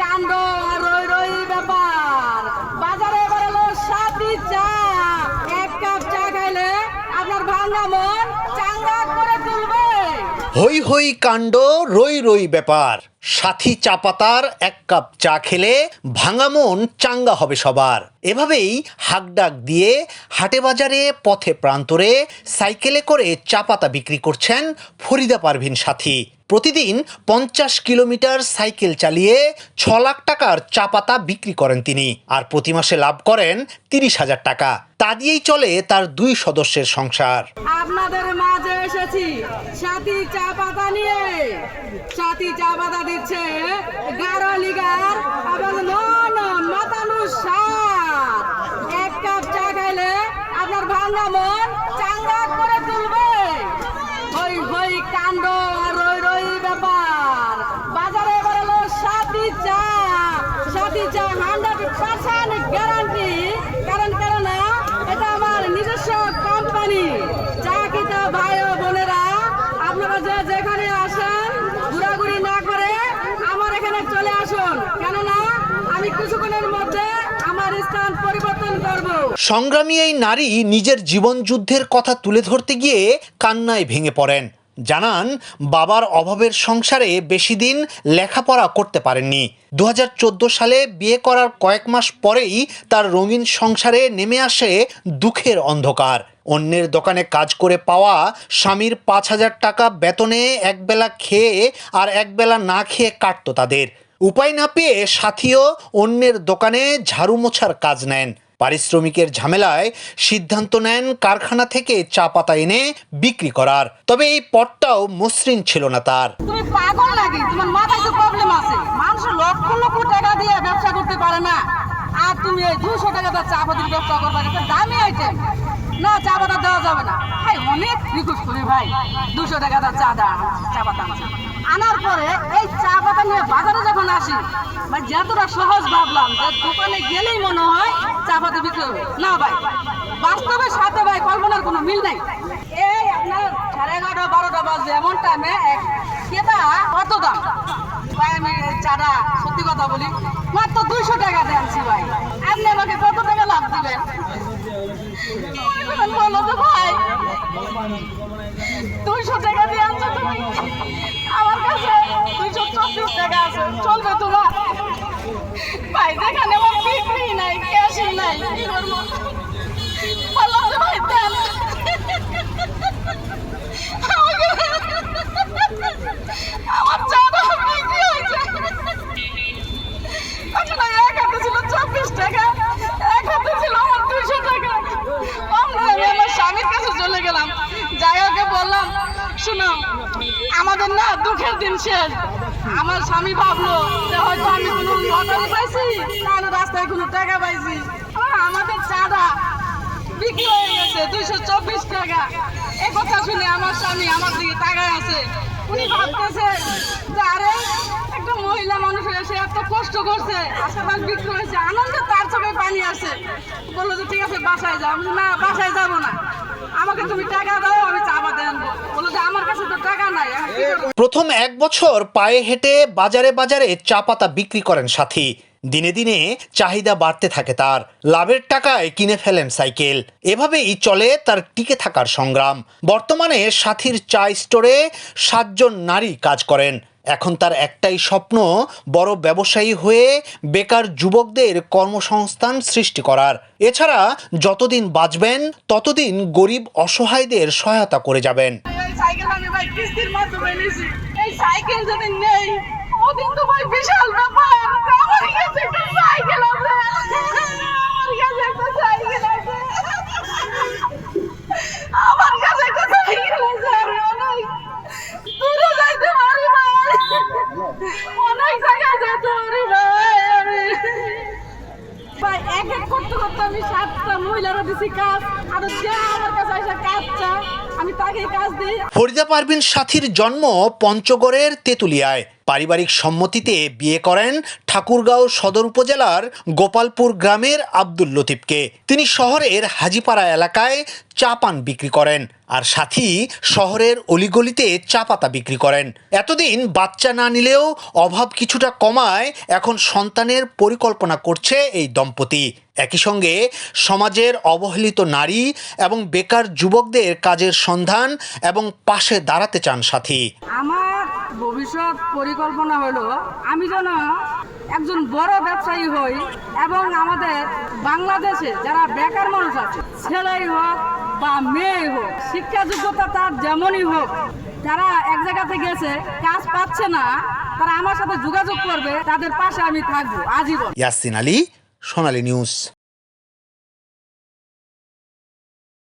কাণ্ড রই রই ব্যাপার। বাজারে বেরোলো সাতই সাতি চা। এক কাপ চা খাইলে আপনার ভাঙ্গা মন, চাঙ্গা হই হই কাণ্ড, রই রই ব্যাপার। সাথী চা পাতার এক কাপ চা খেলে ভাঙা মন চাঙ্গা হবে সবার। এভাবেই হাকডাক দিয়ে হাটে বাজারে, পথে প্রান্তরে সাইকেলে করে চা পাতা বিক্রি করছেন ফরিদা পারভিন সাথী। প্রতিদিন পঞ্চাশ কিলোমিটার সাইকেল চালিয়ে ছ লাখ টাকার চা পাতা বিক্রি করেন তিনি আর প্রতি মাসে লাভ করেন তিরিশ হাজার টাকা। তা দিয়েই চলে তার দুই সদস্যের সংসার। আপনাদের মাঝে এসেছি। সাথী চা পাতা নিয়ে। সাথী চা পাতা দিচ্ছে গারো লিগার এবং নন মাতানু সাত। এক কাপ চা খাইলে আপনার ভাঙা মন চাঙ্গা করে তুলবে হই হই কাণ্ড আর রই রই ব্যাপার বাজারে এবার এলো সাথী চা সাথী চা হান্ড্রেড পার্সেন্ট গ্যারান্টি কারণ কেন না এটা আমার নিজস্ব কোম্পানি চা কিতা ভাই ও বোনেরা আপনারা যে যেখানে আসেন ঘোরাঘুরি না করে আমার এখানে চলে আসুন কেননা আমি কিছুক্ষণের মধ্যে আমার স্থান পরিবর্তন করব সংগ্রামী এই নারী নিজের জীবন যুদ্ধের কথা তুলে ধরতে গিয়ে কান্নায় ভেঙে পড়েন। জানান, বাবার অভাবের সংসারে বেশি দিন লেখাপড়া করতে পারেননি। দু হাজার চোদ্দ সালে বিয়ে করার কয়েক মাস পরেই তার রঙিন সংসারে নেমে আসে দুঃখের অন্ধকার। অন্যের দোকানে কাজ করে পাওয়া স্বামীর পাঁচ হাজার টাকা বেতনে একবেলা খেয়ে আর একবেলা না খেয়ে কাটত তাদের। উপায় না পেয়ে সাথীও অন্যের দোকানে ঝাড়ু মোছার কাজ নেন। পারিশ্রমিকের ঝামেলায় সিদ্ধান্ত নেন কারখানা থেকে চা পাতা এনে বিক্রি করার। তবে এই পথটাও মসৃণ ছিল না তার। তুমি পাগল নাকি? তোমার মাথায় তো প্রবলেম আছে। মানুষ লক্ষ লক্ষ টাকা দিয়ে ব্যবসা করতে পারে না। আর তুমি এই দুশো টাকা চা পাতির ব্যবসা করবে দামি আইটেম না, চা পাতা দেওয়া যাবে না। ভাই, অনেক রিকোয়েস্ট করি ভাই। দুশো টাকা দিয়ে চা দেওয়া চা পাতা আনার পরে এই চা পাতা নিয়ে বাজারে যখন আসি, ভাই, যতটা সহজ ভাবলাম যে দোকানে গেলেই মনে হয় চা পাতা বিক্রি হবে। না ভাই বাস্তবের সাথে ভাই, কল্পনার কোনো মিল নাই। এই আপনার সাড়ে এগারোটা, বারোটা বাজে এমন টাইমে কেটা কত দাম। ভাই, আমি চাটা সত্যি কথা বলি, মাত্র দুইশো টাকা আনছি ভাই। আপনি আমাকে কত টাকা লাভ দিবেন? দুইশো টাকা দিয়ে আনছো তুমি? আমার কাছে দুইশো চব্বিশ টাকা আছে। চলবে তোমার আমার বিক্রি নাই ক্যাশই নাই কি করব বললাম যে ভাই দেন আমার চাটা বিক্রি হয়েছে আসলে এক হাতে ছিল চব্বিশ টাকা এক হাতে ছিল আমার দুইশো টাকা আমরা আমি আমার স্বামীর কাছে চলে গেলাম যাই ওকে বললাম শুনো আমাদের না দুঃখের দিন শেষ। আমার স্বামী ভাবলো যে হয়তো আমি কোনো লটারি পাইছি কারণ রাস্তায় কোনো টাকা পাইছি। আমাদের চাঁদা বিক্রি হয়ে গেছে, দুইশো চব্বিশ টাকা। এই কথা শুনে আমার স্বামী আমার দিকে তাকায় আছে। উনি ভাবতেছে যে আরে, একটা মহিলা মানুষ এসে এত কষ্ট করছে তার বিক্রি হয়েছে, আনন্দে তার চোখে পানি আসে। বলল যে ঠিক আছে, বাসায় যাও। না, বাসায় যাব না। আমাকে তুমি টাকা দাও, আমি চা প্রথম এক বছর পায়ে হেঁটে বাজারে বাজারে চা পাতা বিক্রি করেন সাথী। দিনে দিনে চাহিদা বাড়তে থাকে তার। লাভের টাকায় কিনে ফেলেন সাইকেল। এভাবেই চলে তার টিকে থাকার সংগ্রাম। বর্তমানে সাথীর চা স্টোরে সাতজন নারী কাজ করেন। এখন তার একটাই স্বপ্ন, বড় ব্যবসায়ী হয়ে বেকার যুবকদের কর্মসংস্থান সৃষ্টি করার। এছাড়া যতদিন বাঁচবেন, ততদিন গরিব অসহায়দের সহায়তা করে যাবেন। ভাই কিস্তির মাধ্যমে নিয়েছি এই সাইকেল যদি নেই ওদিন তো ভাই বিশাল ব্যাপার আমার কাছে একটা সাইকেল আছে আমার কাছে একটা সাইকেল আছে আমার কাছে একটা সাইকেল আছে আমি অনেক দূরে যাইতে পারি ভাই অনেক জায়গায় যেতে পারি ভাই আমি করতে করতে আমি সাতটা দিছি কাজ, আর যে আমার কাছে আমি তাকে কাজ দিই। ফরিদা পারভিন সাথীর জন্ম পঞ্চগড়ের তেঁতুলিয়ায়। পারিবারিক সম্মতিতে বিয়ে করেন ঠাকুরগাঁও সদর উপজেলার গোপালপুর গ্রামের আব্দুল লতিফকে। তিনি শহরের হাজিপাড়া এলাকায় চা পান বিক্রি করেন আর সাথী শহরের অলিগলিতে চা পাতা বিক্রি করেন। এতদিন বাচ্চা না নিলেও অভাব কিছুটা কমায় এখন সন্তানের পরিকল্পনা করছে এই দম্পতি। একই সঙ্গে সমাজের অবহেলিত নারী এবং বেকার যুবকদের কাজের সন্ধান এবং পাশে দাঁড়াতে চান সাথী। আমার ভবিষ্যৎ পরিকল্পনা হলো, আমি যেন একজন বড় ব্যবসায়ী হই এবং আমাদের বাংলাদেশে যারা বেকার মানুষ আছে, ছেলেই হোক বা মেয়ে হোক, শিক্ষা যোগ্যতা তার যেমনই হোক, যারা এক জায়গাতে গেছে, কাজ পাচ্ছে না, তারা আমার সাথে যোগাযোগ করবে, তাদের পাশে আমি থাকব। আজীবন। ইয়াসিন আলী, সোনালী নিউজ।